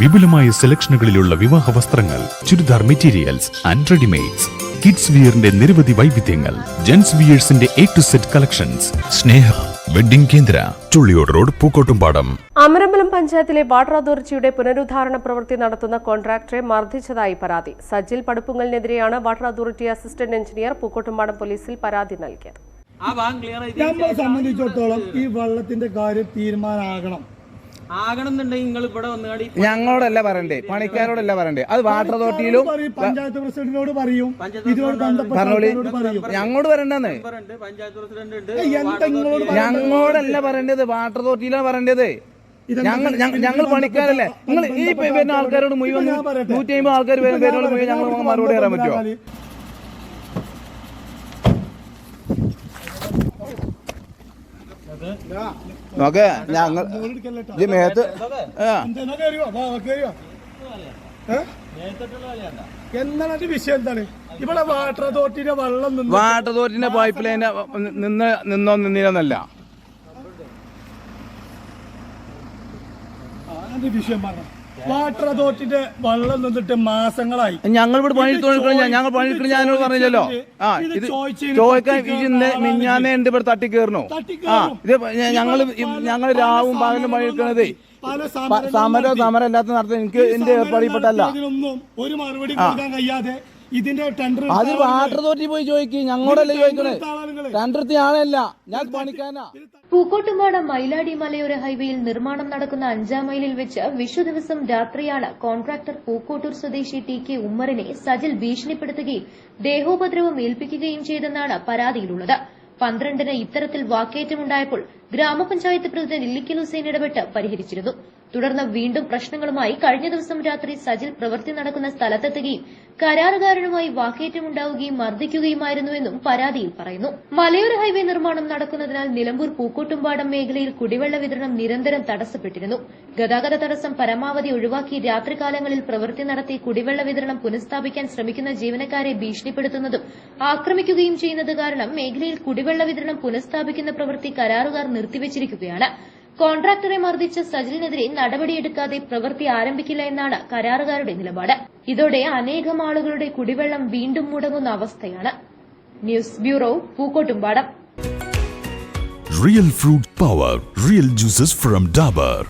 വിപുലമായ സെലക്ഷനുകളിലുള്ള വിവാഹ വസ്ത്രങ്ങൾ churidar materials and readymades kids വിയറിന്റെ നിരവധി വൈവിധ്യങ്ങൾ gents വിയേഴ്സിന്റെ A to Z collections Sneha wedding കേന്ദ്ര ചുള്ളിയോട് റോഡ് പൂക്കോട്ടുംപാടം. അമരമ്പലം പഞ്ചായത്തിലെ വാട്ടർ അതോറിറ്റിയുടെ പുനരുദ്ധാരണ പ്രവൃത്തി നടത്തുന്ന കോൺട്രാക്ടറെ മർദ്ദിച്ചതായി പരാതി. Sajil പടുപ്പുങ്ങലിനെതിരെയാണ് water authority assistant engineer Pookkottumpadam പോലീസിൽ പരാതി നൽകിയത്. ആ ഭാഗം ക്ലിയർ നമ്മളെ സംബന്ധിച്ചിടത്തോളം ഈ വെള്ളത്തിന്റെ കാര്യം തീരുമാനമാകണം ഞങ്ങളോടല്ല പറയണ്ടേ പണിക്കാരോടല്ല പറയണ്ടേ. അത് വാട്ടർ അതോറിറ്റിയിലും പഞ്ചായത്ത് പ്രസിഡന്റിനോട് പറയും. ബന്ധപ്പെട്ട പറഞ്ഞോളി. ആൾക്കാരോട് ഞങ്ങളോട് പറയണ്ടെന്ന്? ഞങ്ങളോടല്ല പറയേണ്ടത്. വാട്ടർ അതോറിറ്റിയിലാണ് പറയേണ്ടത്. ഞങ്ങൾ ഞങ്ങൾ- പണിക്കാരല്ലേ? നിങ്ങൾ ഈ ബന്ധപ്പെട്ട വരുന്ന ആൾക്കാരോട് മുഴുവൻ നൂറ്റി അമ്പത് ആൾക്കാർ വരുന്ന പേരോട് മുഴുവൻ ഞങ്ങൾ മറുപടി തരാൻ പറ്റുമോ നോക്ക് ഞങ്ങൾ ഈ മേത്ത്? എന്താണ് വിഷയം എന്താണ്? ഇവിടെ വാട്ടർ അതോറിറ്റിയുടെ വെള്ളം വാട്ടർ അതോറിറ്റിന്റെ പൈപ്പ് ലൈന് നിന്ന് നിന്നോ നിന്നില്ലെന്നല്ല. അതിന്റെ വിഷയം പറഞ്ഞ. വാട്ടർ അതോറിറ്റിയുടെ വെള്ളം നിന്നിട്ട് മാസങ്ങളായി. ഞങ്ങൾ ഇവിടെ പണിയെടുത്തോണ്ടിരിക്കണം ഞങ്ങൾ പണിയെടുക്കണം. ഞാനോട് പറഞ്ഞില്ലല്ലോ. ആ ഇത് ചോദിക്കാൻ ഇന്ന് ആളാണ് ഉണ്ട് ഇവിടെ തട്ടിക്കേറണു ആ ഇത് ഞങ്ങൾ ഞങ്ങൾ രാവും പകലും പണിയെടുക്കണതേ. സമരം സമരം അല്ലാത്ത നടത്തുന്നത് എനിക്ക് എന്റെ ഏർപ്പാടിൽപ്പെട്ടല്ല ഏർപ്പാടിപ്പെട്ടല്ല ഒരു മറുപടി കൊടുക്കാൻ കഴിയാതെ ഇതിന്റെ ടെൻഡർ അത് വാട്ടർ അതോറിറ്റി പോയി ചോദിക്കും. ഞങ്ങളോടല്ലേ ചോദിക്കണേ? രണ്ടിടത്ത് ആളല്ല. ഞാൻ പണിക്കാനാ പൂക്കോട്ടുംപാടം മൈലാടി മലയോര ഹൈവേയിൽ നിർമ്മാണം നടക്കുന്ന അഞ്ചാം മൈലിൽ വെച്ച് വിഷു ദിവസം രാത്രിയാണ് കോൺട്രാക്ടർ പൂക്കോട്ടൂർ സ്വദേശി ടി കെ ഉമ്മറിനെ സജിൽ ഭീഷണിപ്പെടുത്തുകയും ദേഹോപദ്രവം ഏൽപ്പിക്കുകയും ചെയ്തെന്നാണ് പരാതിയിലുള്ളത്. പന്ത്രണ്ടിന് ഇത്തരത്തിൽ വാക്കേറ്റമുണ്ടായപ്പോൾ ഗ്രാമപഞ്ചായത്ത് പ്രസിഡന്റ് ഇല്ലിക്കൽ ഹുസൈൻ ഇടപെട്ട് പരിഹരിച്ചിരുന്നു. തുടർന്ന് വീണ്ടും പ്രശ്നങ്ങളുമായി കഴിഞ്ഞ ദിവസം രാത്രി സജിൽ പ്രവൃത്തി നടക്കുന്ന സ്ഥലത്തെത്തുകയും കരാറുകാരനുമായി വാക്കേറ്റമുണ്ടാവുകയും മർദ്ദിക്കുകയുമായിരുന്നുവെന്നും പരാതിയിൽ പറയുന്നു. മലയോര ഹൈവേ നിർമ്മാണം നടക്കുന്നതിനാൽ നിലമ്പൂർ പൂക്കോട്ടുംപാടം മേഖലയിൽ കുടിവെള്ള വിതരണം നിരന്തരം തടസ്സപ്പെട്ടിരുന്നു. ഗതാഗത തടസ്സം പരമാവധി ഒഴിവാക്കി രാത്രികാലങ്ങളിൽ പ്രവൃത്തി നടത്തി കുടിവെള്ള വിതരണം പുനഃസ്ഥാപിക്കാൻ ശ്രമിക്കുന്ന ജീവനക്കാരെ ഭീഷണിപ്പെടുത്തുന്നതും ആക്രമിക്കുകയും ചെയ്യുന്നത് കാരണം മേഖലയിൽ കുടിവെള്ള വിതരണം പുനഃസ്ഥാപിക്കുന്ന പ്രവൃത്തി കരാറുകാർ നിർത്തിവച്ചിരിക്കുകയാണ്. കോൺട്രാക്ടറെ മർദ്ദിച്ച സജിലിനെതിരെ നടപടിയെടുക്കാതെ പ്രവൃത്തി ആരംഭിക്കില്ല എന്നാണ് കരാറുകാരുടെ നിലപാട്. ഇതോടെ അനേകം ആളുകളുടെ കുടിവെള്ളം വീണ്ടും മുടങ്ങുന്ന അവസ്ഥയാണ്. News bureau Pookkottumpadam. Real fruit power real juices from Dabur